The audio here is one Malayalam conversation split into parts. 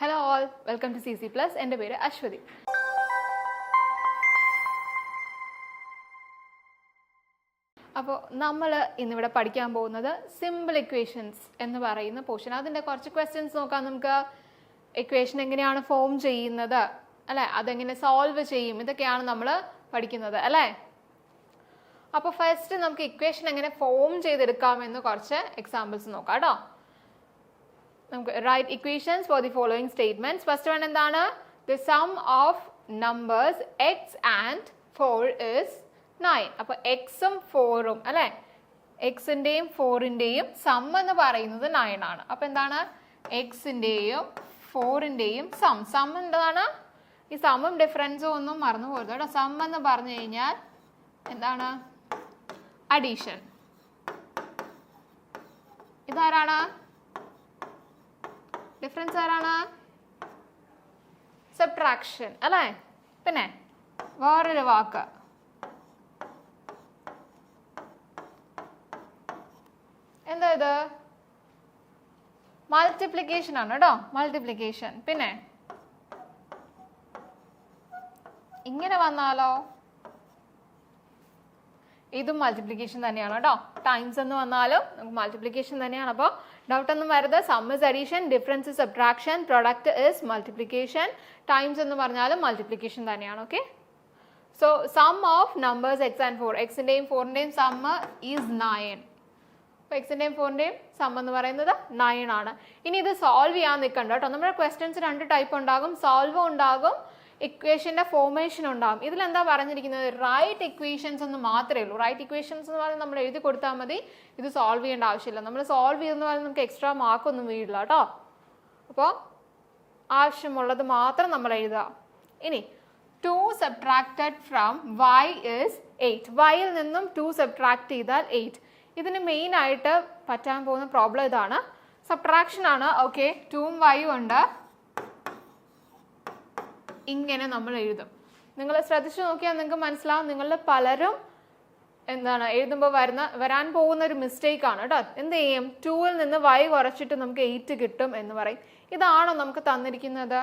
Hello all welcome to C C plus എന്റെ പേര് അശ്വതി. അപ്പോൾ നമ്മൾ ഇന്നിവിടെ പഠിക്കാൻ പോകുന്നത് സിമ്പിൾ ഇക്വേഷൻസ് എന്ന് പറയുന്ന പോർഷൻ അതിന്റെ കുറച്ച് ക്വസ്റ്റ്യൻസ് നോക്കാം നമുക്ക്. ഇക്വേഷൻ എങ്ങനെയാണ് ഫോം ചെയ്യുന്നത്? അല്ലേ? അതെങ്ങനെ സോൾവ് ചെയ്യും? ഇതൊക്കെയാണ് നമ്മൾ പഠിക്കുന്നത്. അല്ലേ? അപ്പോൾ ഫസ്റ്റ് നമുക്ക് ഇക്വേഷൻ എങ്ങനെ ഫോം ചെയ്തെടുക്കാം എന്ന് കുറച്ച് എക്സാമ്പിൾസ് നോക്കാം കേട്ടോ. നമുക്ക് write equations for the following statements first one എന്താണ്? The sum of numbers X and four is nine അപ്പോൾ എക്സും ഫോറും അല്ലെ? എക്സിന്റെയും ഫോറിന്റെയും സം എന്ന് പറയുന്നത് നയൻ ആണ്. അപ്പോൾ എന്താണ്? എക്സിന്റെയും ഫോറിന്റെയും സം സം എന്താണ്? ഈ സമ്മും ഡിഫറൻസും ഒന്നും മറന്നു പോകരുത് കേട്ടോ. സം എന്ന് പറഞ്ഞു കഴിഞ്ഞാൽ എന്താണ്? അഡീഷൻ ഇതാരാണ്? ഡിഫറൻസ് ആരാണ്? സബ്ട്രാക്ഷൻ അല്ലേ? പിന്നെ വേറൊരു വാക്ക്. എന്താ ഇത്? മൾട്ടിപ്ലിക്കേഷൻ ആണ് കേട്ടോ മൾട്ടിപ്ലിക്കേഷൻ പിന്നെ ഇങ്ങനെ വന്നാലോ? ഇതും മൾട്ടിപ്ലിക്കേഷൻ തന്നെയാണ് കേട്ടോ. ടൈംസ് എന്ന് വന്നാലും നമുക്ക് മൾട്ടിപ്ലിക്കേഷൻ തന്നെയാണ്. അപ്പോൾ ഡൗട്ട് ഒന്നും വരുന്നത് sum is addition difference is subtraction product is multiplication times എന്ന് പറഞ്ഞാലും മൾട്ടിപ്ലിക്കേഷൻ തന്നെയാണ് okay so sum of numbers x and four എക്സിന്റെയും ഫോറിന്റെയും സമ്മ് ഈസ് നയൻ അപ്പോൾ എക്സിന്റെയും ഫോറിന്റെയും സം എന്ന് പറയുന്നത് നയൻ ആണ്. ഇനി ഇത് സോൾവ് ചെയ്യാൻ നിൽക്കണ്ട കേട്ടോ. നമ്മുടെ ക്വസ്റ്റ്യൻസ് രണ്ട് ടൈപ്പ് ഉണ്ടാകും. സോൾവ് ഉണ്ടാകും. ഇക്വേഷന്റെ ഫോർമേഷൻ ഉണ്ടാകും ഇതിലെന്താ പറഞ്ഞിരിക്കുന്നത്? റൈറ്റ് ഇക്വേഷൻസ് എന്ന് മാത്രമേ ഉള്ളൂ. റൈറ്റ് ഇക്വേഷൻസ് എന്ന് പറഞ്ഞാൽ നമ്മൾ എഴുതി കൊടുത്താൽ മതി. ഇത് സോൾവ് ചെയ്യേണ്ട ആവശ്യമില്ല. നമ്മൾ സോൾവ് ചെയ്തെന്ന് പറഞ്ഞാൽ നമുക്ക് എക്സ്ട്രാ മാർക്കൊന്നും വീഴില്ല കേട്ടോ. അപ്പോൾ ആവശ്യമുള്ളത് മാത്രം നമ്മൾ എഴുതുക. ഇനി two subtracted from Y is eight വൈയിൽ നിന്നും ടു സബ്ട്രാക്ട് ചെയ്താൽ എയ്റ്റ് ഇതിന് മെയിനായിട്ട് പറ്റാൻ പോകുന്ന പ്രോബ്ലം ഇതാണ്. സബ്ട്രാക്ഷൻ ആണ്. ഓക്കെ ടൂവും വൈയും ഉണ്ട്. ഇങ്ങനെ നമ്മൾ എഴുതും. നിങ്ങൾ ശ്രദ്ധിച്ചു നോക്കിയാൽ നിങ്ങൾക്ക് മനസ്സിലാവും നിങ്ങളുടെ പലരും എന്താണ് എഴുതുമ്പോൾ വരുന്ന വരാൻ പോകുന്ന ഒരു മിസ്റ്റേക്ക് ആണ് കേട്ടോ. എന്ത് ചെയ്യും? ടൂവിൽ നിന്ന് വൈ കുറച്ചിട്ട് നമുക്ക് എയ്റ്റ് കിട്ടും എന്ന് പറയും. ഇതാണോ നമുക്ക് തന്നിരിക്കുന്നത്?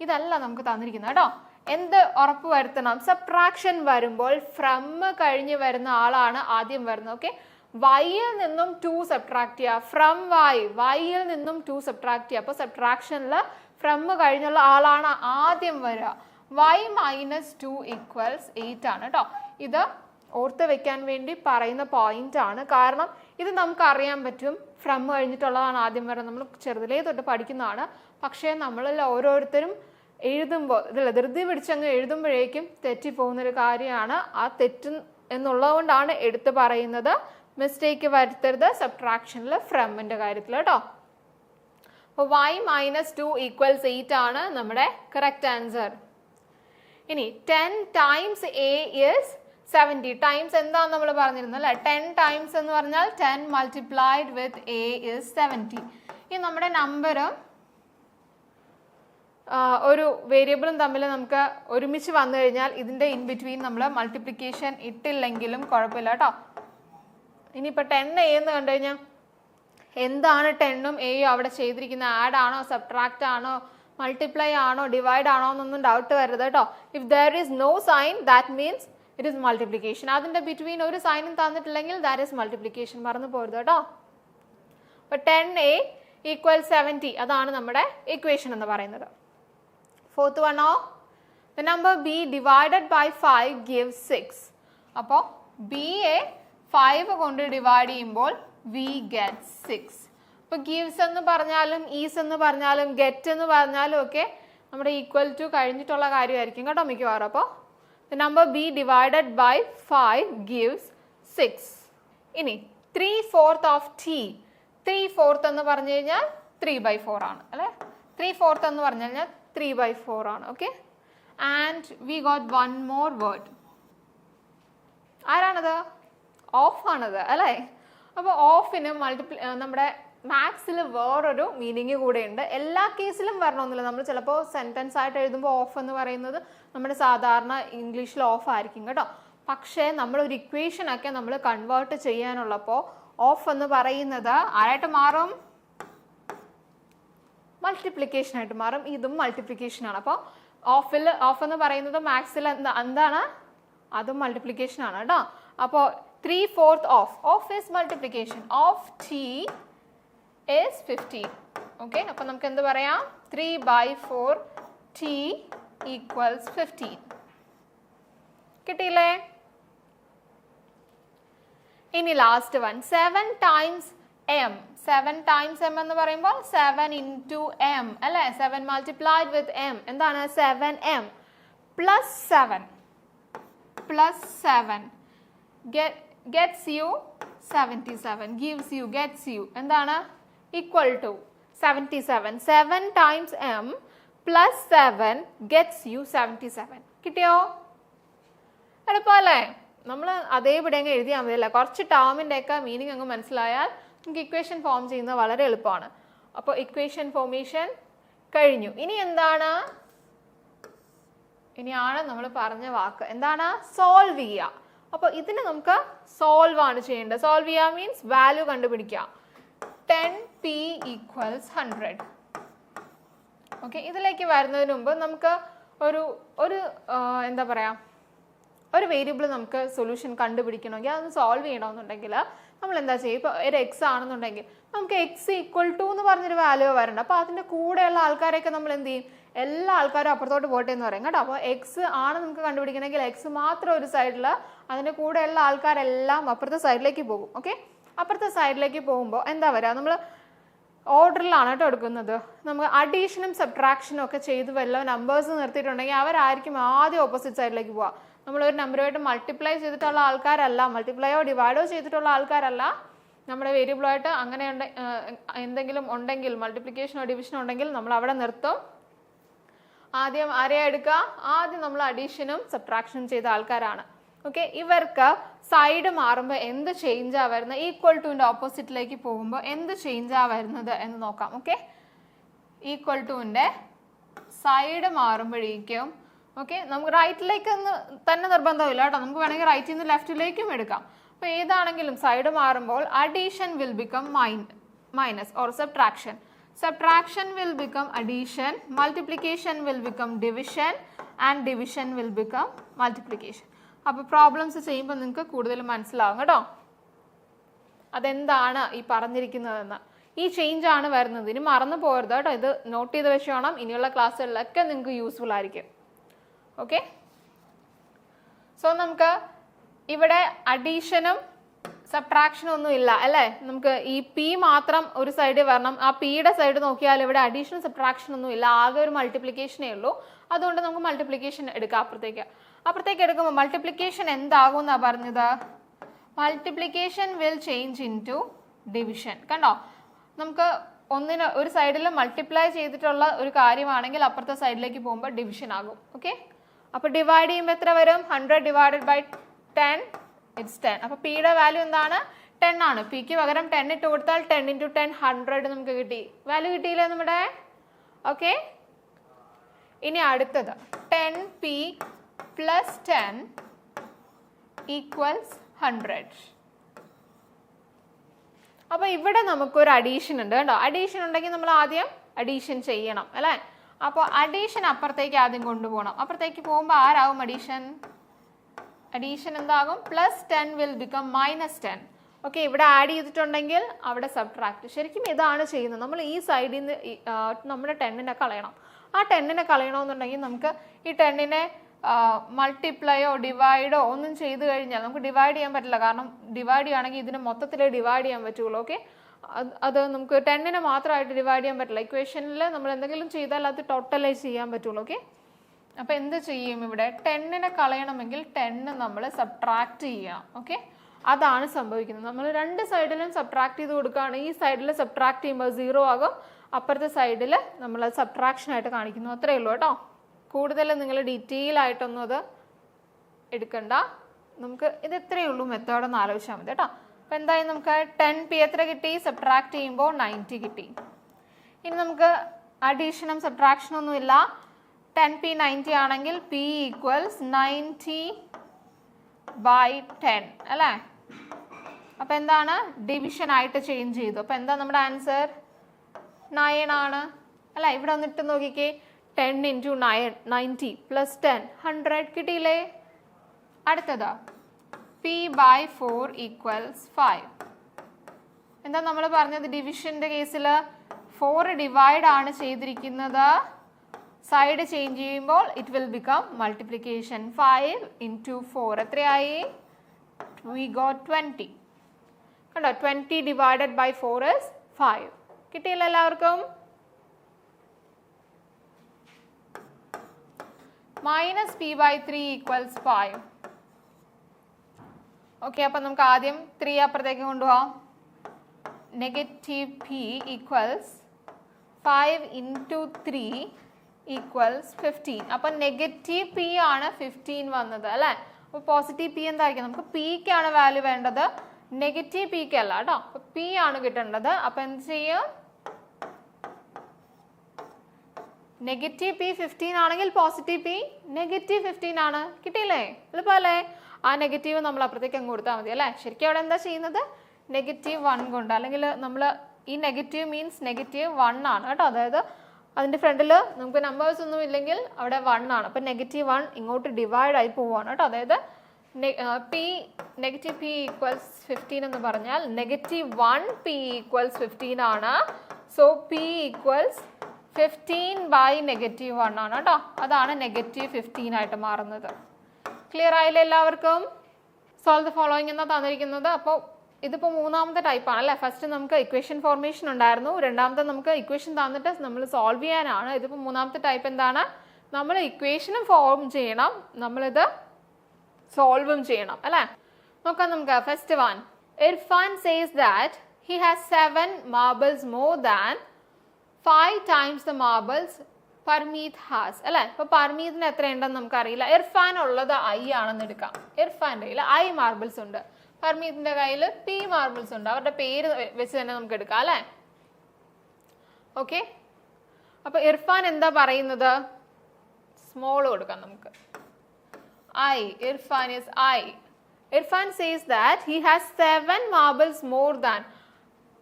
ഇതല്ല നമുക്ക് തന്നിരിക്കുന്നത് കേട്ടോ. എന്ത് ഉറപ്പ് വരുത്തണം? സബ്ട്രാക്ഷൻ വരുമ്പോൾ ഫ്രം കഴിഞ്ഞ് വരുന്ന ആളാണ് ആദ്യം വരുന്നത് ഓക്കെ വൈയിൽ നിന്നും ടു സബ്ട്രാക്ട് ചെയ്യുക ഫ്രം വൈ വൈയിൽ നിന്നും ടു സബ്ട്രാക്ട് ചെയ്യുക അപ്പോൾ സബ്ട്രാക്ഷനിൽ ഫ്രം കഴിഞ്ഞുള്ള ആളാണ് ആദ്യം വരിക Y minus two equals eight ആണ് കേട്ടോ ഇത് ഓർത്ത് വെക്കാൻ വേണ്ടി പറയുന്ന പോയിന്റ് ആണ്. കാരണം ഇത് നമുക്ക് അറിയാൻ പറ്റും. ഫ്രം കഴിഞ്ഞിട്ടുള്ളതാണ് ആദ്യം വരെ. നമ്മൾ ചെറുതിലേ തൊട്ട് പഠിക്കുന്നതാണ്. പക്ഷേ നമ്മളിൽ ഓരോരുത്തരും എഴുതുമ്പോൾ ഇതിൽ ധൃതി പിടിച്ചങ്ങ് എഴുതുമ്പോഴേക്കും തെറ്റിപ്പോകുന്നൊരു കാര്യമാണ്. ആ തെറ്റ് എന്നുള്ളതുകൊണ്ടാണ് എടുത്തു പറയുന്നത്. മിസ്റ്റേക്ക് വരുത്തരുത്. സബ്ട്രാക്ഷനിൽ ഫ്രമിന്റെ കാര്യത്തിൽ കേട്ടോ അപ്പോൾ Y minus two equals eight ആണ് നമ്മുടെ കറക്റ്റ് ആൻസർ ഇനി ten times A is seventy times എന്താണ് നമ്മൾ പറഞ്ഞിരുന്നത് അല്ലേ? ടെൻ ടൈംസ് എന്ന് പറഞ്ഞാൽ ten multiplied with A is seventy ഇനി നമ്മുടെ നമ്പറും ഒരു വേരിയബിളും തമ്മിൽ നമുക്ക് ഒരുമിച്ച് വന്നു കഴിഞ്ഞാൽ ഇതിന്റെ ഇൻ ബിറ്റ്വീൻ നമ്മൾ മൾട്ടിപ്ലിക്കേഷൻ ഇട്ടില്ലെങ്കിലും കുഴപ്പമില്ല കേട്ടോ. ഇനിയിപ്പോൾ ടെൻ എ എന്ന് കണ്ടു കഴിഞ്ഞാൽ എന്താണ് ടെണ്ണും എയും അവിടെ ചെയ്തിരിക്കുന്നത് ആഡ് ആണോ സബ്ട്രാക്റ്റ് ആണോ മൾട്ടിപ്ലൈ ആണോ ഡിവൈഡ് ആണോ എന്നൊന്നും ഡൗട്ട് വരരുത് കേട്ടോ if there is no sign that means it is multiplication അതിന്റെ ബിറ്റ്വീൻ ഒരു സൈനും തന്നിട്ടില്ലെങ്കിൽ ദാറ്റ് ഈസ് മൾട്ടിപ്ലിക്കേഷൻ മറന്നു പോരുത് കേട്ടോ അപ്പോൾ ടെൻ എ ഈക്വൽ സെവന്റി അതാണ് നമ്മുടെ ഇക്വേഷൻ എന്ന് പറയുന്നത്. Fourth വണ്ണോ the number B divided by five give six അപ്പോൾ ബി എ ഫൈവ് കൊണ്ട് ഡിവൈഡ് ചെയ്യുമ്പോൾ വി ഗെറ്റ് സിക്സ് ഇപ്പോൾ ഗീവ്സ് എന്ന് പറഞ്ഞാലും ഈസ് എന്ന് പറഞ്ഞാലും ഗെറ്റ് എന്ന് പറഞ്ഞാലും ഒക്കെ നമ്മുടെ ഈക്വൽ ടു കഴിഞ്ഞിട്ടുള്ള കാര്യമായിരിക്കും കേട്ടോ മിക്കവാറും. അപ്പോൾ number B divided by five gives six ഇനി three fourth of T three fourth എന്ന് പറഞ്ഞു കഴിഞ്ഞാൽ ത്രീ ബൈ ഫോർ ആണ് അല്ലേ? ത്രീ ഫോർത്ത് എന്ന് പറഞ്ഞു കഴിഞ്ഞാൽ ത്രീ ബൈ ഫോർ ആണ് okay and we got one more word ആരാണത്? ഓഫ് ആണത് അല്ലേ? അപ്പോൾ ഓഫിന് മൾട്ടിപ്ലി നമ്മുടെ മാത്സിൽ വേറൊരു മീനിങ് കൂടെ ഉണ്ട് എല്ലാ കേസിലും വരണമെന്നില്ല. നമ്മൾ ചിലപ്പോൾ സെന്റൻസ് ആയിട്ട് എഴുതുമ്പോൾ ഓഫ് എന്ന് പറയുന്നത് നമ്മുടെ സാധാരണ ഇംഗ്ലീഷിൽ ഓഫ് ആയിരിക്കും കേട്ടോ. പക്ഷേ നമ്മൾ ഒരു ഇക്വേഷൻ ഒക്കെ നമ്മൾ കൺവേർട്ട് ചെയ്യാനുള്ളപ്പോൾ ഓഫ് എന്ന് പറയുന്നത് ആരായിട്ട് മാറും? മൾട്ടിപ്ലിക്കേഷൻ ആയിട്ട് മാറും. ഇതും മൾട്ടിപ്ലിക്കേഷൻ ആണ്. അപ്പോൾ ഓഫിൽ ഓഫ് എന്ന് പറയുന്നത് മാത്സിൽ എന്താ എന്താണ്? അതും മൾട്ടിപ്ലിക്കേഷൻ ആണ് കേട്ടോ. അപ്പോൾ three fourth of of is multiplication of T is 15 okay അപ്പം നമുക്ക് എന്ത് പറയാം? Three by four T equals fifteen കിട്ടിയില്ലേ? ഇനി last one seven times M seven times M എന്ന് പറയുമ്പോൾ സെവൻ ഇന്റു എം അല്ലേ? സെവൻ മൾട്ടിപ്ലൈഡ് വിത്ത് എം എന്താണ്? Seven M plus seven plus seven U seventy seven gives U gets U എന്താണ്? Equal to seventy seven seven times M plus seven gets U seventy seven കിട്ടിയോ? എളുപ്പമല്ലേ? നമ്മൾ അതേപടി അങ്ങ് എഴുതിയാൽ മതിയല്ലേ? കുറച്ച് ടേമിന്റെ ഒക്കെ മീനിങ് അങ്ങ് മനസ്സിലായാൽ നമുക്ക് ഇക്വേഷൻ ഫോം ചെയ്യുന്നത് വളരെ എളുപ്പമാണ്. അപ്പോൾ ഇക്വേഷൻ ഫോർമേഷൻ കഴിഞ്ഞു. ഇനി എന്താണ്? ഇനിയാണ് നമ്മൾ പറഞ്ഞ വാക്ക്. എന്താണ്? സോൾവ് ചെയ്യുക അപ്പോൾ ഇതിന് നമുക്ക് സോൾവ് ആണ് ചെയ്യേണ്ടത്. സോൾവ് ചെയ്യുക മീൻസ് വാല്യൂ കണ്ടുപിടിക്കുക. Ten P equals hundred okay ഇതിലേക്ക് വരുന്നതിന് മുമ്പ് നമുക്ക് ഒരു ഒരു എന്താ പറയുക ഒരു വേരിയബിൾ നമുക്ക് സൊല്യൂഷൻ കണ്ടുപിടിക്കണമെങ്കിൽ അതൊന്ന് സോൾവ് ചെയ്യണമെന്നുണ്ടെങ്കിൽ നമ്മൾ എന്താ ചെയ്യുക ഇപ്പോൾ ഒരു എക്സ് ആണെന്നുണ്ടെങ്കിൽ നമുക്ക് എക്സ് ഈക്വൽ ടു എന്ന് പറഞ്ഞൊരു വാല്യൂ വരണ്ട. അപ്പോൾ അതിന്റെ കൂടെയുള്ള ആൾക്കാരെയൊക്കെ നമ്മൾ എന്ത് ചെയ്യും? എല്ലാ ആൾക്കാരും അപ്പുറത്തോട്ട് പോട്ടെ എന്ന് പറയും. കേട്ടോ? അപ്പോൾ എക്സ് ആണ് നമുക്ക് കണ്ടുപിടിക്കണമെങ്കിൽ എക്സ് മാത്രം ഒരു സൈഡിൽ അതിന്റെ ഉള്ള ആൾക്കാരെല്ലാം അപ്പുറത്തെ സൈഡിലേക്ക് പോകും. ഓക്കെ അപ്പുറത്തെ സൈഡിലേക്ക് പോകുമ്പോൾ എന്താ വരിക നമ്മൾ ഓർഡറിലാണ് കേട്ടോ എടുക്കുന്നത്. നമുക്ക് അഡീഷനും സബ്ട്രാക്ഷനും ഒക്കെ ചെയ്ത് വല്ല നമ്പേഴ്സ് നിർത്തിയിട്ടുണ്ടെങ്കിൽ അവരായിരിക്കും ആദ്യം ഓപ്പോസിറ്റ് സൈഡിലേക്ക് പോവുക. നമ്മൾ ഒരു നമ്പറുമായിട്ട് മൾട്ടിപ്ലൈ ചെയ്തിട്ടുള്ള ആൾക്കാരല്ല മൾട്ടിപ്ലൈയോ ഡിവൈഡോ ചെയ്തിട്ടുള്ള ആൾക്കാരല്ല. നമ്മുടെ വേരിയബിളായിട്ട് അങ്ങനെ എന്തെങ്കിലും ഉണ്ടെങ്കിൽ മൾട്ടിപ്ലിക്കേഷനോ ഡിവിഷനോ ഉണ്ടെങ്കിൽ നമ്മൾ അവിടെ നിർത്തും. ആദ്യം ആരെയാ എടുക്കുക ആദ്യം നമ്മൾ അഡീഷനും സബ്ട്രാക്ഷനും ചെയ്ത ആൾക്കാരാണ്. ഓക്കെ ഇവർക്ക് സൈഡ് മാറുമ്പോൾ എന്ത് ചേഞ്ച് വരുന്നത്? ഈക്വൽ ടുവിന്റെ ഓപ്പോസിറ്റിലേക്ക് പോകുമ്പോൾ എന്ത് ചേഞ്ച് വരുന്നത് എന്ന് നോക്കാം. ഓക്കെ ഈക്വൽ ടുവിന്റെ സൈഡ് മാറുമ്പോഴേക്കും ഓക്കെ നമുക്ക് റൈറ്റിലേക്ക് തന്നെ നിർബന്ധമില്ല കേട്ടോ. നമുക്ക് വേണമെങ്കിൽ റൈറ്റിൽ നിന്ന് ലെഫ്റ്റിലേക്കും എടുക്കാം. അപ്പോൾ ഏതാണെങ്കിലും സൈഡ് മാറുമ്പോൾ addition will become mine minus or subtraction subtraction will become addition, multiplication will become division and division will become multiplication. അപ്പോൾ പ്രോബ്ലംസ് ചെയ്യുമ്പോൾ നിങ്ങൾക്ക് കൂടുതൽ മനസ്സിലാവും കേട്ടോ. അതെന്താണ് ഈ പറഞ്ഞിരിക്കുന്നതെന്ന്. ഈ ചേഞ്ച് ആണ് വരുന്നത്. ഇനി മറന്നു പോകരുത് കേട്ടോ. ഇത് നോട്ട് ചെയ്ത് വെച്ചോണം. ഇനിയുള്ള ക്ലാസ്സുകളിലൊക്കെ നിങ്ങൾക്ക് യൂസ്ഫുൾ ആയിരിക്കും. ഓക്കെ സോ നമുക്ക് ഇവിടെ അഡീഷനും സബ്ട്രാക്ഷനും ഒന്നും ഇല്ല അല്ലേ? നമുക്ക് ഈ പി മാത്രം ഒരു സൈഡിൽ വരണം. ആ പിയുടെ സൈഡ് നോക്കിയാൽ ഇവിടെ അഡീഷണൽ സബ്ട്രാക്ഷൻ ഒന്നും ഇല്ല. ആകെ ഒരു മൾട്ടിപ്ലിക്കേഷനേ ഉള്ളൂ. അതുകൊണ്ട് നമുക്ക് മൾട്ടിപ്ലിക്കേഷൻ എടുക്കാം അപ്പുറത്തേക്ക്. അപ്പുറത്തേക്ക് എടുക്കുമ്പോൾ മൾട്ടിപ്ലിക്കേഷൻ എന്താകും എന്നാ പറഞ്ഞത്? Multiplication will change into division കണ്ടോ? നമുക്ക് ഒന്നിന് ഒരു സൈഡിൽ മൾട്ടിപ്ലൈ ചെയ്തിട്ടുള്ള ഒരു കാര്യമാണെങ്കിൽ അപ്പുറത്തെ സൈഡിലേക്ക് പോകുമ്പോൾ ഡിവിഷൻ ആകും. ഓക്കെ അപ്പോൾ ഡിവൈഡ് ചെയ്യുമ്പോൾ എത്ര വരും? Hundred divided by ten it's ten അപ്പോൾ പിയുടെ വാല്യൂ എന്താണ്? ടെൻ ആണ്. പിക്ക് പകരം ടെൻ ഇട്ട് കൊടുത്താൽ ടെൻ ഇന്റു ടെൻ ഹൺഡ്രഡ് നമുക്ക് കിട്ടി. വാല്യൂ കിട്ടിയില്ലേ നമ്മുടെ? ഓക്കെ ഇനി അടുത്തത്. Ten P plus ten equals hundred അപ്പോൾ ഇവിടെ നമുക്കൊരു അഡീഷൻ ഉണ്ട് കേട്ടോ. അഡീഷൻ ഉണ്ടെങ്കിൽ നമ്മൾ ആദ്യം അഡീഷൻ ചെയ്യണം അല്ലേ? അപ്പോൾ അഡീഷൻ അപ്പുറത്തേക്ക് ആദ്യം കൊണ്ടുപോകണം. അപ്പുറത്തേക്ക് പോകുമ്പോൾ ആരാവും അഡീഷൻ അഡീഷൻ എന്താകും? Plus ten will become minus ten okay ഇവിടെ ആഡ് ചെയ്തിട്ടുണ്ടെങ്കിൽ അവിടെ സബ്ട്രാക്ട് ശരിക്കും ഇതാണ് ചെയ്യുന്നത്. നമ്മൾ ഈ സൈഡിൽ നിന്ന് നമ്മുടെ ടെന്നിനെ കളയണം. ആ ടെന്നിനെ കളയണമെന്നുണ്ടെങ്കിൽ നമുക്ക് ഈ ടെന്നിനെ മൾട്ടിപ്ലയോ ഡിവൈഡോ ഒന്നും ചെയ്ത് കഴിഞ്ഞാൽ നമുക്ക് ഡിവൈഡ് ചെയ്യാൻ പറ്റില്ല. കാരണം ഡിവൈഡ് ചെയ്യുകയാണെങ്കിൽ ഇതിന് മൊത്തത്തിൽ ഡിവൈഡ് ചെയ്യാൻ പറ്റുള്ളൂ. ഓക്കെ അത് നമുക്ക് ടെന്നിനെ മാത്രമായിട്ട് ഡിവൈഡ് ചെയ്യാൻ പറ്റില്ല. ഇക്വേഷനിൽ നമ്മൾ എന്തെങ്കിലും ചെയ്താൽ അത് ടോട്ടലൈസ് ചെയ്യാൻ പറ്റുള്ളൂ. ഓക്കെ അപ്പോൾ എന്ത് ചെയ്യും ഇവിടെ ടെന്നിനെ കളയണമെങ്കിൽ ടെന്ന് നമ്മൾ സബ്ട്രാക്ട് ചെയ്യാം ഓക്കെ അതാണ് സംഭവിക്കുന്നത്. നമ്മൾ രണ്ട് സൈഡിലും സബ്ട്രാക്ട് ചെയ്ത് കൊടുക്കുകയാണ്. ഈ സൈഡിൽ സബ്ട്രാക്ട് ചെയ്യുമ്പോൾ സീറോ ആകും. അപ്പുറത്തെ സൈഡിൽ നമ്മൾ സബ്ട്രാക്ഷൻ ആയിട്ട് കാണിക്കുന്നു. അത്രയേ ഉള്ളൂ കേട്ടോ. കൂടുതൽ നിങ്ങൾ ഡീറ്റെയിൽ ആയിട്ടൊന്നും അത് എടുക്കണ്ട. നമുക്ക് ഇത് എത്രയേ ഉള്ളൂ മെത്തേഡൊന്ന് ആലോചിച്ചാൽ മതി കേട്ടോ. അപ്പോൾ എന്തായാലും നമുക്ക് ടെൻ പി എത്ര കിട്ടി? സബ്ട്രാക്ട് ചെയ്യുമ്പോൾ നയന്റി കിട്ടി. ഇനി നമുക്ക് അഡീഷനും സബ്ട്രാക്ഷനും ഒന്നും ഇല്ല. ടെൻ പി നയന്റി ആണെങ്കിൽ P equals ninety by ten അല്ലേ? അപ്പോൾ എന്താണ്? ഡിവിഷൻ ആയിട്ട് ചേഞ്ച് ചെയ്തു. അപ്പോൾ എന്താ നമ്മുടെ ആൻസർ നയൻ ആണ്. അല്ല? ഇവിടെ വന്നിട്ട് നോക്കിക്കേ. Ten into nine ninety plus ten hundred കിട്ടിയില്ലേ? അടുത്തതാ. P by four equals five എന്താ നമ്മൾ പറഞ്ഞത് ഡിവിഷന്റെ കേസിൽ ഫോർ ഡിവൈഡ് ആണ് ചെയ്തിരിക്കുന്നത്. സൈഡ് ചേഞ്ച് ചെയ്യുമ്പോൾ it will become multiplication five into four എത്രയായി? വി ഗോ ട്വന്റി കണ്ടോ? Twenty divided by four is five കിട്ടിയില്ല എല്ലാവർക്കും? Minus P by three equals five okay അപ്പം നമുക്ക് ആദ്യം ത്രീ അപ്പുറത്തേക്ക് കൊണ്ടുപോകാം negative P equals five into three equals fifteen അപ്പം നെഗറ്റീവ് പി ആണ് ഫിഫ്റ്റീൻ വന്നത് അല്ലേ? അപ്പോൾ പോസിറ്റീവ് പി എന്തായിരിക്കും? നമുക്ക് പിക്കാണ് വാല്യൂ വേണ്ടത്. നെഗറ്റീവ് പിക്ക് അല്ല കേട്ടോ. അപ്പോൾ പി ആണ് കിട്ടേണ്ടത്. അപ്പം എന്ത് ചെയ്യും? നെഗറ്റീവ് പി ഫിഫ്റ്റീൻ ആണെങ്കിൽ പോസിറ്റീവ് പി നെഗറ്റീവ് ഫിഫ്റ്റീൻ ആണ്. കിട്ടിയില്ലേ? എളുപ്പമല്ലേ? ആ നെഗറ്റീവ് നമ്മൾ അപ്പുറത്തേക്ക് അങ്ങ് കൊടുത്താൽ മതി അല്ലേ? ശരിക്കും അവിടെ എന്താ ചെയ്യുന്നത്? നെഗറ്റീവ് വൺ കൊണ്ട് അല്ലെങ്കിൽ നമ്മൾ ഈ നെഗറ്റീവ് മീൻസ് നെഗറ്റീവ് വൺ ആണ് കേട്ടോ. അതായത് അതിന്റെ ഫ്രണ്ടിൽ നമുക്ക് നമ്പേഴ്സ് ഒന്നും ഇല്ലെങ്കിൽ അവിടെ വൺ ആണ്. അപ്പം നെഗറ്റീവ് വൺ ഇങ്ങോട്ട് ഡിവൈഡ് ആയി പോവാണ് കേട്ടോ. അതായത് P negative P equals fifteen എന്ന് പറഞ്ഞാൽ negative one P equals fifteen ആണ്. So P equals fifteen by negative one ആണ് കേട്ടോ. അതാണ് നെഗറ്റീവ് ഫിഫ്റ്റീൻ ആയിട്ട് മാറുന്നത്. ക്ലിയർ ആയില്ല എല്ലാവർക്കും? സോൾവ് ദ ഫോളോയിങ് എന്നാ തന്നിരിക്കുന്നത്. അപ്പോൾ ഇതിപ്പോൾ മൂന്നാമത്തെ ടൈപ്പാണ് അല്ലേ ഫസ്റ്റ് നമുക്ക് ഇക്വേഷൻ ഫോർമേഷൻ ഉണ്ടായിരുന്നു. രണ്ടാമത്തെ നമുക്ക് ഇക്വേഷൻ തന്നിട്ട് നമ്മൾ സോൾവ് ചെയ്യാനാണ്. ഇതിപ്പോൾ മൂന്നാമത്തെ ടൈപ്പ് എന്താണ്? നമ്മൾ ഇക്വേഷനും ഫോം ചെയ്യണം. നമ്മളിത് സോൾവും ചെയ്യണം അല്ലേ? നോക്കാം നമുക്ക് first one Irfan says that he has seven marbles more than five times the marbles Parmeet has അല്ലെ? ഇപ്പൊ പർമീതിന് എത്ര ഉണ്ടെന്ന് നമുക്കറിയില്ല. ഇർഫാൻ ഉള്ളത് ഐ ആണെന്ന് എടുക്കാം. ഇർഫാന്റെ ഐ മാർബിൾസ് ഉണ്ട്. പർമീതിന്റെ കയ്യിൽ പി മാർബിൾസ് ഉണ്ട്. അവരുടെ പേര് വെച്ച് തന്നെ നമുക്ക് എടുക്കാം അല്ലെ? ഓക്കെ അപ്പൊ ഇർഫാൻ എന്താ പറയുന്നത്? സ്മോൾ കൊടുക്കാം നമുക്ക്. I Irfan is I Irfan says that he has seven marbles more than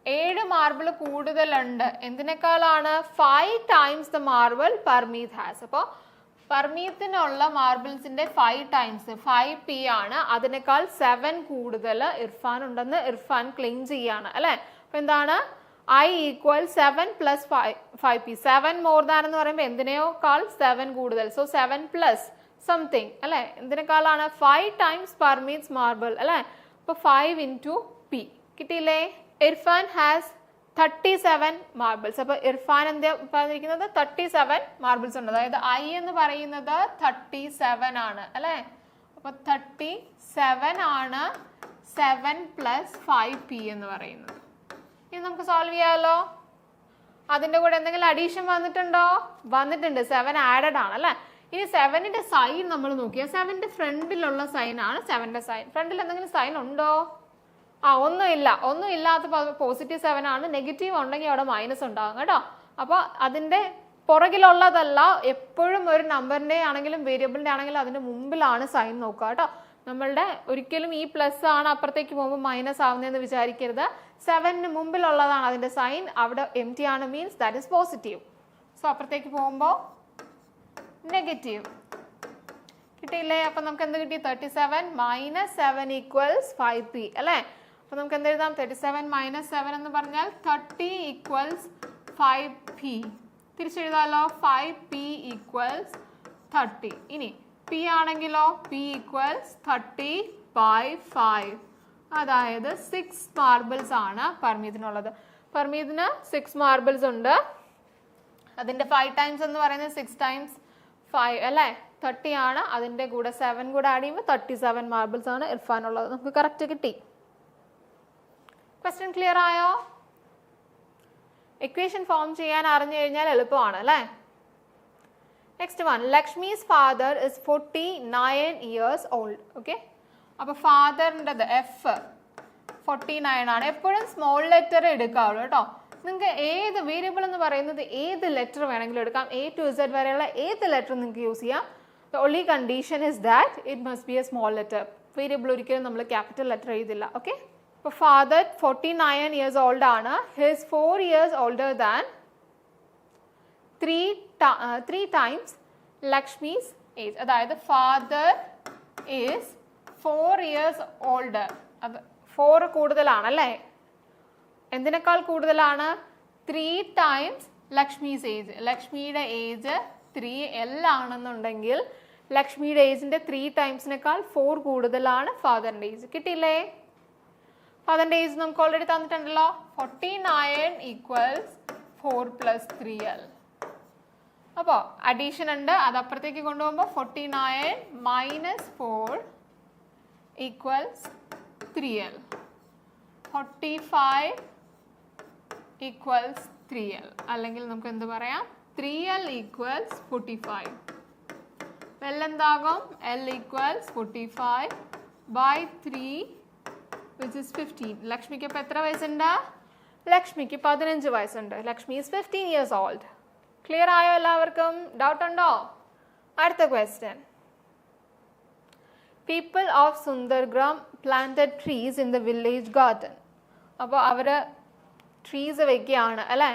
ഏഴ് മാർബിൾ കൂടുതലുണ്ട്. എന്തിനേക്കാളാണ്? Five times the marble Parmeet has അപ്പോൾ പർമീത്തിനുള്ള മാർബിൾസിന്റെ ഫൈവ് ടൈംസ് ഫൈവ് പി ആണ്. അതിനേക്കാൾ സെവൻ കൂടുതൽ ഇർഫാൻ ഉണ്ടെന്ന് ഇർഫാൻ ക്ലെയിം ചെയ്യാണ് അല്ലെ? അപ്പൊ എന്താണ്? I equal seven plus five P seven more than എന്ന് പറയുമ്പോൾ എന്തിനേക്കാൾ സെവൻ കൂടുതൽ? സോ സെവൻ പ്ലസ് സംതിങ് അല്ലെ? എന്തിനേക്കാളാണ്? ഫൈവ് ടൈംസ് പർമീറ്റ്സ് മാർബിൾ അല്ലെ? അപ്പൊ ഫൈവ് ഇൻ ടു പി കിട്ടിയില്ലേ? Irfan has thirty seven marbles അപ്പൊ ഇർഫാൻ എന്താ പറഞ്ഞിരിക്കുന്നത്? തേർട്ടി സെവൻ മാർബിൾസ് ഉണ്ട്. അതായത് ഐ എന്ന് പറയുന്നത് തേർട്ടി സെവൻ ആണ് അല്ലെ? അപ്പൊ തേർട്ടി സെവൻ ആണ് സെവൻ പ്ലസ് ഫൈവ് പി എന്ന് പറയുന്നത്. ഇനി നമുക്ക് സോൾവ് ചെയ്യാമല്ലോ അതിന്റെ കൂടെ എന്തെങ്കിലും അഡീഷൻ വന്നിട്ടുണ്ടോ? വന്നിട്ടുണ്ട്. സെവൻ ആഡഡ് ആണ് അല്ലെ? ഇനി സെവനിന്റെ സൈൻ നമ്മൾ നോക്കിയാൽ സെവന്റെ ഫ്രണ്ടിലുള്ള സൈൻ ആണ് സെവന്റെ സൈൻ ഫ്രണ്ടിൽ എന്തെങ്കിലും സൈൻ ഉണ്ടോ? ആ ഒന്നുമില്ല. ഒന്നും ഇല്ലാത്ത പോസിറ്റീവ് സെവൻ ആണ്. നെഗറ്റീവ് ഉണ്ടെങ്കിൽ അവിടെ മൈനസ് ഉണ്ടാകും കേട്ടോ. അപ്പോൾ അതിന്റെ പുറകിലുള്ളതല്ല എപ്പോഴും ഒരു നമ്പറിന്റെ ആണെങ്കിലും വേരിയബിളിന്റെ ആണെങ്കിലും അതിന്റെ മുമ്പിലാണ് സൈൻ നോക്കുക കേട്ടോ. നമ്മളുടെ ഒരിക്കലും ഈ പ്ലസ് ആണ് അപ്പുറത്തേക്ക് പോകുമ്പോൾ മൈനസ് ആവുന്നതെന്ന് വിചാരിക്കരുത്. സെവനിന് മുമ്പിലുള്ളതാണ് അതിന്റെ സൈൻ അവിടെ എം ടി ആണ് means that is positive so അപ്പുറത്തേക്ക് പോകുമ്പോൾ നെഗറ്റീവ് കിട്ടിയില്ലേ? അപ്പൊ നമുക്ക് എന്ത് കിട്ടി? Thirty seven minus seven equals five P അല്ലേ? അപ്പൊ നമുക്ക് എന്ത് എഴുതാം? തേർട്ടി സെവൻ മൈനസ് സെവൻ എന്ന് പറഞ്ഞാൽ തേർട്ടി ഈക്വൽസ് ഫൈവ് പി തിരിച്ചെഴുതാലോ? ഫൈവ് പി ഈക്വൽസ് തേർട്ടി ഇനി പി ആണെങ്കിലോ? P equals thirty by five അതായത് സിക്സ് മാർബിൾസ് ആണ് പർമീതിനുള്ളത് പർമീതിന് സിക്സ് മാർബിൾസ് ഉണ്ട്. അതിന്റെ ഫൈവ് ടൈംസ് എന്ന് പറയുന്നത് സിക്സ് ടൈംസ് ഫൈവ് അല്ലേ? തേർട്ടി ആണ്. അതിന്റെ കൂടെ സെവൻ കൂടെ ആഡ് ചെയ്യുമ്പോൾ തേർട്ടി സെവൻ മാർബിൾസ് ആണ് ഇർഫാൻ ഉള്ളത്. നമുക്ക് കറക്റ്റ് കിട്ടി. ക്വസ്റ്റ്യൻ ക്ലിയർ ആയോ? ഇക്വേഷൻ ഫോം ചെയ്യാൻ അറിഞ്ഞു കഴിഞ്ഞാൽ എളുപ്പമാണ് അല്ലേ? Next one Lakshmi's father is forty nine years old okay അപ്പൊ ഫാദറിന്റെത് എഫ് ഫോർട്ടി നയൻ ആണ്. എപ്പോഴും സ്മോൾ ലെറ്റർ എടുക്കാവുള്ളൂ കേട്ടോ. നിങ്ങൾക്ക് ഏത് വേരിയബിൾ എന്ന് പറയുന്നത് ഏത് ലെറ്റർ വേണമെങ്കിലും എടുക്കാം. എ ടു ഇസഡ് വരെയുള്ള ഏത് ലെറ്റർ നിങ്ങൾക്ക് യൂസ് ചെയ്യാം. The only condition is that it must be a small letter variable ഒരിക്കലും നമ്മൾ ക്യാപിറ്റൽ ലെറ്റർ എഴുതില്ല. ഓക്കെ ഇപ്പോൾ father forty nine years old ആണ് his four years older than three three times Lakshmi's age അതായത് father is four years older അത് ഫോർ കൂടുതലാണല്ലേ എന്തിനേക്കാൾ കൂടുതലാണ്? ത്രീ ടൈംസ് ലക്ഷ്മീസ് ഏജ് ലക്ഷ്മിയുടെ ഏജ് ത്രീ എൽ ആണെന്നുണ്ടെങ്കിൽ ലക്ഷ്മിയുടെ ഏജിന്റെ ത്രീ ടൈംസിനേക്കാൾ ഫോർ കൂടുതലാണ് ഫാദറിന്റെ ഏജ് കിട്ടിയില്ലേ? ഫാദറിന്റെ ഏജ് നമുക്ക് already തന്നിട്ടുണ്ടല്ലോ. Forty nine equals four plus three L അപ്പോൾ അഡീഷൻ ഉണ്ട്. അത് അപ്പുറത്തേക്ക് കൊണ്ടുപോകുമ്പോൾ forty nine minus four equals three L forty five equals three L അല്ലെങ്കിൽ നമുക്ക് എന്ത് പറയാം? Three L equals forty five L എന്താകും? L equals forty five by three which is fifteen ലക്ഷ്മിക്ക് ഇപ്പം എത്ര വയസ്സുണ്ട്? ലക്ഷ്മിക്ക് പതിനഞ്ച് വയസ്സുണ്ട്. Lakshmi is fifteen years old clear ആയോ എല്ലാവർക്കും? ഡൗട്ട് ഉണ്ടോ? അടുത്ത question people of Sundargram planted trees in the village garden അപ്പോൾ അവർ ട്രീസ് വെക്കുകയാണ് അല്ലേ?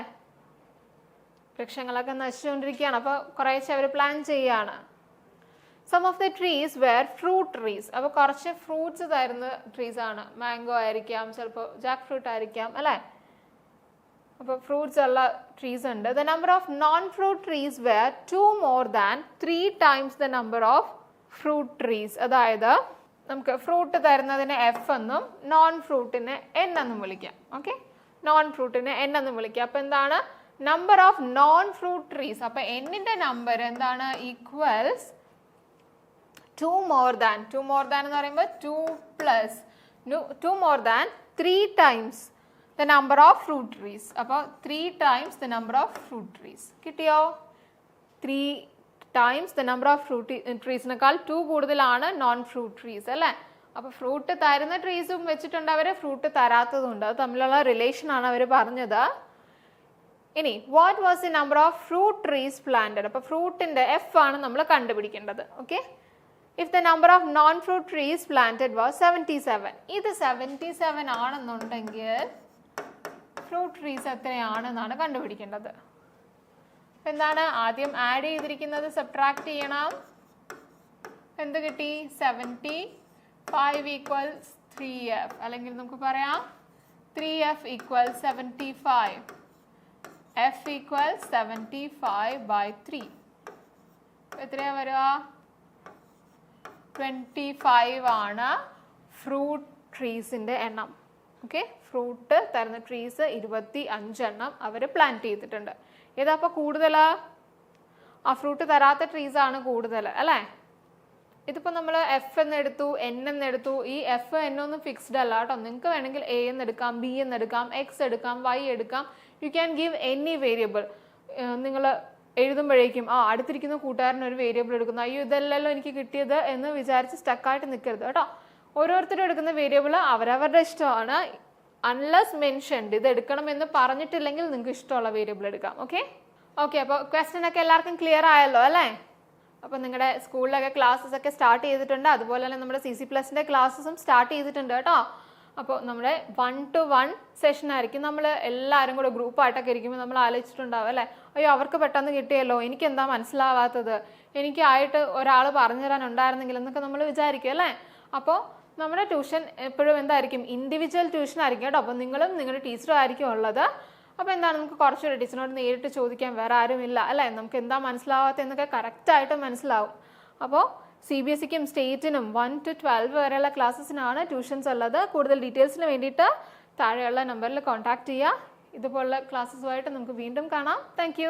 വൃക്ഷങ്ങളൊക്കെ നശിച്ചുകൊണ്ടിരിക്കുകയാണ്. അപ്പോൾ കുറേശ്ശെ അവർ പ്ലാൻ ചെയ്യുകയാണ്. Some of the trees were fruit trees അപ്പോൾ കുറച്ച് ഫ്രൂട്ട്സ് തരുന്ന ട്രീസ് ആണ്. മാംഗോ ആയിരിക്കാം ചിലപ്പോൾ ജാക്ക് ഫ്രൂട്ട് ആയിരിക്കാം അല്ലേ? അപ്പോൾ ഫ്രൂട്ട്സ് ഉള്ള ട്രീസ് ഉണ്ട്. The number of non fruit trees were two more than three times the number of fruit trees അതായത് നമുക്ക് ഫ്രൂട്ട് തരുന്നതിന് എഫ് എന്നും നോൺ ഫ്രൂട്ടിന് എൻ എന്നും വിളിക്കാം. ഓക്കെ നോൺ ഫ്രൂട്ടിന് എൻ എന്നും വിളിക്കാം. അപ്പോൾ എന്താണ്? Number of non fruit trees അപ്പോൾ എന്നിന്റെ നമ്പർ എന്താണ്? Equals two more than two more than എന്ന് പറയുമ്പോൾ two plus two more than three times the number of fruit trees അപ്പോൾ three times the number of fruit trees കിട്ടിയോ? Three times the number of fruit ട്രീസിനേക്കാൾ two കൂടുതലാണ് നോൺ ഫ്രൂട്ട് ട്രീസ് അല്ലേ? അപ്പോൾ ഫ്രൂട്ട് തരുന്ന ട്രീസും വെച്ചിട്ടുണ്ട് അവർ ഫ്രൂട്ട് തരാത്തതുണ്ട്. അത് തമ്മിലുള്ള റിലേഷനാണ് അവർ പറഞ്ഞത്. ഇനി what was the number of fruit trees planted അപ്പോൾ ഫ്രൂട്ടിന്റെ എഫ് ആണ് നമ്മൾ കണ്ടുപിടിക്കേണ്ടത്. Okay if the number of non fruit trees planted was seventy seven ഇത് സെവന്റി സെവൻ ആണെന്നുണ്ടെങ്കിൽ ഫ്രൂട്ട് ട്രീസ് എത്രയാണെന്നാണ് കണ്ടുപിടിക്കേണ്ടത്. എന്താണ്? ആദ്യം ആഡ് ചെയ്തിരിക്കുന്നത് സബ്ട്രാക്ട് ചെയ്യണം. എന്ത് കിട്ടി? Seventy five equals three F അല്ലെങ്കിൽ നമുക്ക് പറയാം three F equal seventy five F equal seventy five by three എത്രയാണ് വരിക? ട്വന്റി ഫൈവ് ആണ് ഫ്രൂട്ട് ട്രീസിന്റെ എണ്ണം. ഓക്കെ ഫ്രൂട്ട് തരുന്ന ട്രീസ് ഇരുപത്തി അഞ്ചെണ്ണം അവർ പ്ലാന്റ് ചെയ്തിട്ടുണ്ട്. ഏതാ അപ്പോൾ കൂടുതൽ ആ ഫ്രൂട്ട് തരാത്ത ട്രീസ് ആണ് കൂടുതൽ അല്ലേ? ഇതിപ്പോൾ നമ്മൾ എഫ് എന്നെടുത്തു എൻ എന്നെടുത്തു ഈ എഫ് എൻ ഒന്നും ഫിക്സ്ഡ് അല്ല കേട്ടോ. നിങ്ങൾക്ക് വേണമെങ്കിൽ എ എന്ന് എടുക്കാം ബി എന്നെടുക്കാം എക്സ് എടുക്കാം വൈ എടുക്കാം. You can give any variable നിങ്ങൾ എഴുതുമ്പോഴേക്കും ആ അടുത്തിരിക്കുന്ന കൂട്ടുകാരൻ ഒരു വേരിയബിൾ എടുക്കുന്നു. അയ്യോ ഇതല്ലല്ലോ എനിക്ക് കിട്ടിയത് എന്ന് വിചാരിച്ച് സ്റ്റക്കായിട്ട് നിൽക്കരുത് കേട്ടോ. ഓരോരുത്തരും എടുക്കുന്ന വേരിയബിൾ അവരവരുടെ ഇഷ്ടമാണ്. അൺലസ് മെൻഷൻഡ് ഇത് എടുക്കണമെന്ന് പറഞ്ഞിട്ടില്ലെങ്കിൽ നിങ്ങൾക്ക് ഇഷ്ടമുള്ള വേരിയബിൾ എടുക്കാം ഓക്കെ ഓക്കെ അപ്പോൾ ക്വസ്റ്റ്യൻ ഒക്കെ എല്ലാവർക്കും ക്ലിയർ ആയല്ലോ അല്ലേ? അപ്പോൾ നിങ്ങളുടെ സ്കൂളിലൊക്കെ ക്ലാസ്സസ് ഒക്കെ സ്റ്റാർട്ട് ചെയ്തിട്ടുണ്ട്. അതുപോലെ തന്നെ നമ്മുടെ സി സി പ്ലസിന്റെ ക്ലാസ്സസും സ്റ്റാർട്ട് ചെയ്തിട്ടുണ്ട് കേട്ടോ. അപ്പോൾ നമ്മുടെ വൺ ടു വൺ സെഷൻ ആയിരിക്കും. നമ്മൾ എല്ലാവരും കൂടെ ഗ്രൂപ്പായിട്ടൊക്കെ ഇരിക്കുമ്പോൾ നമ്മൾ ആലോചിച്ചിട്ടുണ്ടാവും അല്ലേ? അയ്യോ അവർക്ക് പെട്ടെന്ന് കിട്ടിയല്ലോ. എനിക്ക് എന്താ മനസ്സിലാവാത്തത് എനിക്കായിട്ട് ഒരാൾ പറഞ്ഞു തരാനുണ്ടായിരുന്നെങ്കിൽ എന്നൊക്കെ നമ്മൾ വിചാരിക്കും അല്ലേ? അപ്പോൾ നമ്മുടെ ട്യൂഷൻ എപ്പോഴും എന്തായിരിക്കും? ഇൻഡിവിജ്വൽ ട്യൂഷൻ ആയിരിക്കും കേട്ടോ. അപ്പോൾ നിങ്ങളും നിങ്ങളുടെ ടീച്ചറും ആയിരിക്കും ഉള്ളത്. അപ്പോൾ എന്താണ്? നമുക്ക് കുറച്ചുകൂടി ടീച്ചറിനോട് നേരിട്ട് ചോദിക്കാൻ വേറെ ആരുമില്ല അല്ലേ? നമുക്ക് എന്താ മനസ്സിലാവാത്ത എന്നൊക്കെ കറക്റ്റായിട്ട് മനസ്സിലാവും. അപ്പോൾ സി ബി എസ് സിക്കും സ്റ്റേറ്റിനും വൺ ടു ട്വൽവ് വരെയുള്ള ക്ലാസ്സസിനാണ് ട്യൂഷൻസ് ഉള്ളത്. കൂടുതൽ ഡീറ്റെയിൽസിന് വേണ്ടിയിട്ട് താഴെയുള്ള നമ്പറിൽ കോൺടാക്ട് ചെയ്യുക. ഇതുപോലുള്ള ക്ലാസ്സസുമായിട്ട് നമുക്ക് വീണ്ടും കാണാം. താങ്ക്